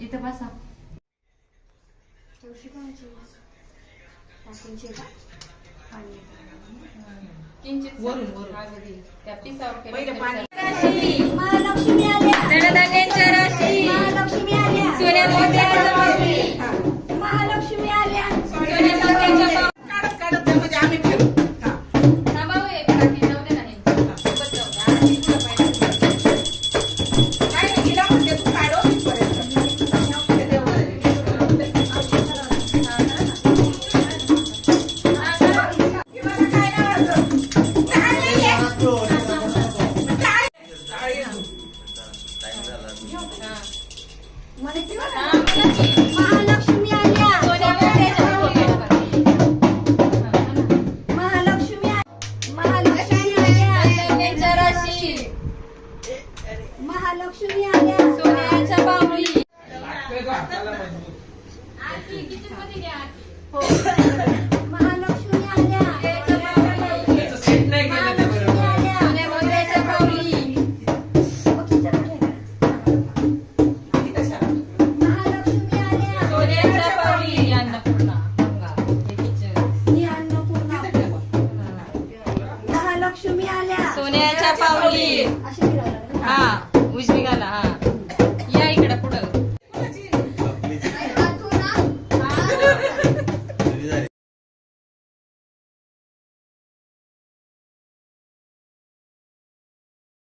इथं बसा. किंचित वरून. वरून. त्या पिसावर महालक्ष्मी आल्या महालक्ष्मी महालक्ष्मी महालक्ष्मी महालक्ष्मी आल्या सोन्याच्या बाहुली हो. पावली. हा.